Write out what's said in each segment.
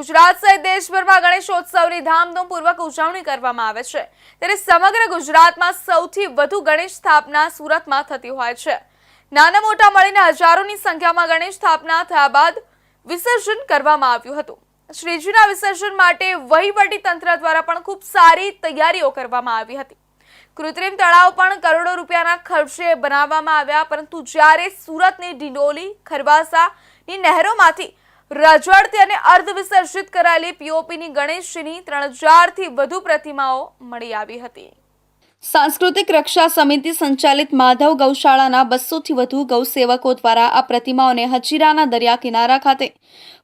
ગુજરાત સહિત દેશભરમાં ગણેશોત્સવની ધામધૂમપૂર્વક ઉજવણી કરવામાં આવે છે. ત્યારે સમગ્ર ગુજરાતમાં સૌથી વધુ ગણેશ સ્થાપના સુરતમાં થતી હોય છે. નાના મોટા મળીને હજારોની સંખ્યામાં ગણેશ સ્થાપના થયા બાદ વિસર્જન કરવામાં આવ્યું હતું. શ્રીજીના વિસર્જન માટે વહીવટી તંત્ર દ્વારા પણ ખૂબ સારી તૈયારીઓ કરવામાં આવી હતી. કૃત્રિમ તળાવ પણ કરોડો રૂપિયાના ખર્ચે બનાવવામાં આવ્યા, પરંતુ જ્યારે સુરતની ડિંડોલી ખરવાસાની નહેરોમાંથી રજવાડતી અને અર્ધ વિસર્જિત કરાયેલી પીઓપીની ગણેશજીની ત્રણ હજારથી વધુ પ્રતિમાઓ મળી આવી હતી. સાંસ્કૃતિક રક્ષા સમિતિ સંચાલિત માધવ ગૌશાળાના બસોથી વધુ ગૌસેવકો દ્વારા આ પ્રતિમાઓને હજીરાના દરિયા કિનારા ખાતે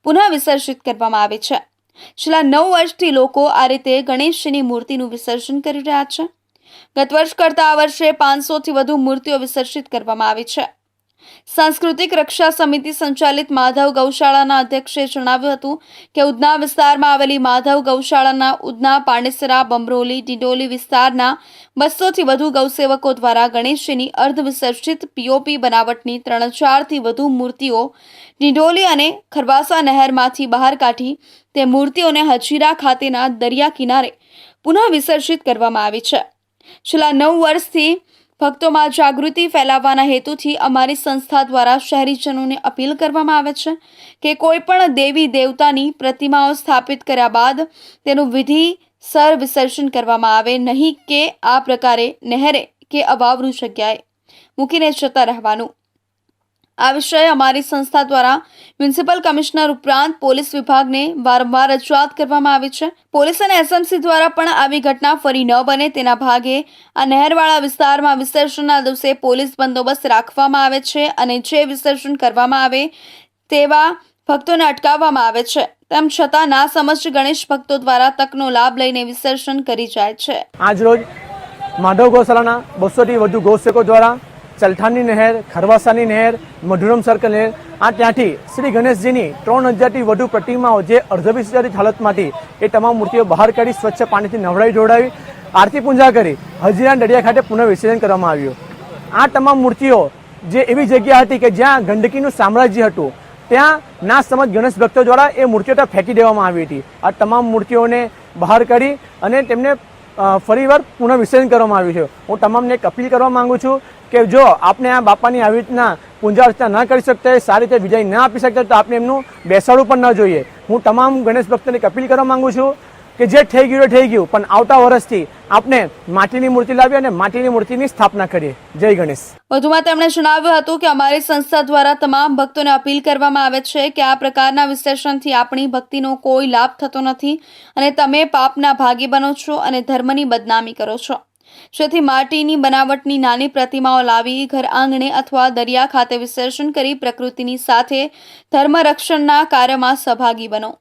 પુનઃ વિસર્જિત કરવામાં આવે છે. છેલ્લા નવ વર્ષથી લોકો આ રીતે ગણેશજીની મૂર્તિનું વિસર્જન કરી રહ્યા છે. ગત વર્ષ કરતાં આ વર્ષે પાંચસોથી વધુ મૂર્તિઓ વિસર્જિત કરવામાં આવી છે. સાંસ્કૃતિક રક્ષા સમિતિ સંચાલિત માધવ ગૌશાળાના અધ્યક્ષે જણાવ્યું હતું કે ઉધના વિસ્તારમાં આવેલી માધવ ગૌશાળાના ઉધના, પાણેસરા, બમરોલી, ડિંડોલી વિસ્તારના બસોથી વધુ ગૌસેવકો દ્વારા ગણેશજીની અર્ધવિસર્જિત પીઓપી બનાવટની ત્રણ હજારથી વધુ મૂર્તિઓ ડિંડોલી અને ખરવાસા નહેરમાંથી બહાર કાઢી તે મૂર્તિઓને હજીરા ખાતેના દરિયા કિનારે પુનઃ વિસર્જિત કરવામાં આવી છે. છેલ્લા નવ વર્ષથી ભક્તોમાં જાગૃતિ ફેલાવવાના હેતુથી અમારી સંસ્થા દ્વારા શહેરીજનોને અપીલ કરવામાં આવે છે કે કોઈ પણ દેવી દેવતાની પ્રતિમાઓ સ્થાપિત કર્યા બાદ તેનું વિધિસર વિસર્જન કરવામાં આવે, નહીં કે આ પ્રકારે નહેરે કે અભાવનું જગ્યાએ મૂકીને જતા રહેવાનું. આ વિષয়ে અમારી સંસ્થા દ્વારા મ્યુનિસિપલ કમિશનર ઉપરાંત પોલીસ વિભાગને વારંવાર રજૂઆત કરવામાં આવી છે. પોલીસ અને એસએમસી દ્વારા પણ આવી ઘટના ફરી ન બને તેના ભાગે આ નહેરવાળા વિસ્તારમાં વિસર્જનના દિવસે પોલીસ બંદોબસ્ત રાખવામાં આવે છે અને જે વિસર્જન કરવામાં આવે તેવા ભક્તોને અટકાવવામાં આવે છે. તેમ છતાં ના સમજ ગણેશ ભક્તો દ્વારા તકનો લાભ લઈને વિસર્જન કરી જાય છે. આજરોજ માધવ ગૌશાળાના બસોથી વધુ ગૌસેકો દ્વારા ચલઠાણની નહેર, ખરવાસાની નહેર મધુરમ સર્કલ નહેર, આ ત્યાંથી શ્રી ગણેશજીની ત્રણ હજારથી વધુ પ્રતિમાઓ જે અર્ધવિસર્જિત હાલતમાંથી એ તમામ મૂર્તિઓ બહાર કાઢી, સ્વચ્છ પાણીથી નવડાવી જોડાવી આરતી પૂજા કરી, હજીરા દરિયા ખાતે પુનઃ વિસર્જન કરવામાં આવ્યું. આ તમામ મૂર્તિઓ જે એવી જગ્યા હતી કે જ્યાં ગંદકીનું સામ્રાજ્ય હતું, ત્યાં ના સમજ ગણેશ ભક્તો દ્વારા એ મૂર્તિઓ ત્યાં ફેંકી દેવામાં આવી હતી. આ તમામ મૂર્તિઓને બહાર કાઢી અને તેમને ફરીવાર પુનઃવિસર્જન કરવામાં આવ્યું છે. હું તમામને એક અપીલ કરવા માંગુ છું કે જો આપને આ બાપાની આવી રીતના પૂજા અર્ચના ન કરી શકતા હોય, સારી રીતે વિજય ના આપી શકતા તો આપણે એમનું બેસાડવું પણ ન જોઈએ. હું તમામ ગણેશ ભક્તોને અપીલ કરવા માંગુ છું કે જે થઈ ગયું થઈ ગયું. પણ આવતા વર્ષથી આપણે માટીની મૂર્તિ લાવી અને માટીની મૂર્તિની સ્થાપના કરીએ. જય ગણેશ. વધુમાં તેમણે જણાવ્યું હતું કે અમારી સંસ્થા દ્વારા તમામ ભક્તોને અપીલ કરવામાં આવે છે કે આ પ્રકારના વિશ્લેષણથી આપણી ભક્તિનો કોઈ લાભ થતો નથી અને તમે પાપના ભાગી બનો છો અને ધર્મની બદનામી કરો છો. જેથી માટીની બનાવટની નાની પ્રતિમાઓ લાવી, ઘર આંગણે અથવા દરિયા ખાતે વિસર્જન કરી પ્રકૃતિની સાથે ધર્મ રક્ષણના કાર્યમાં સહભાગી બનો.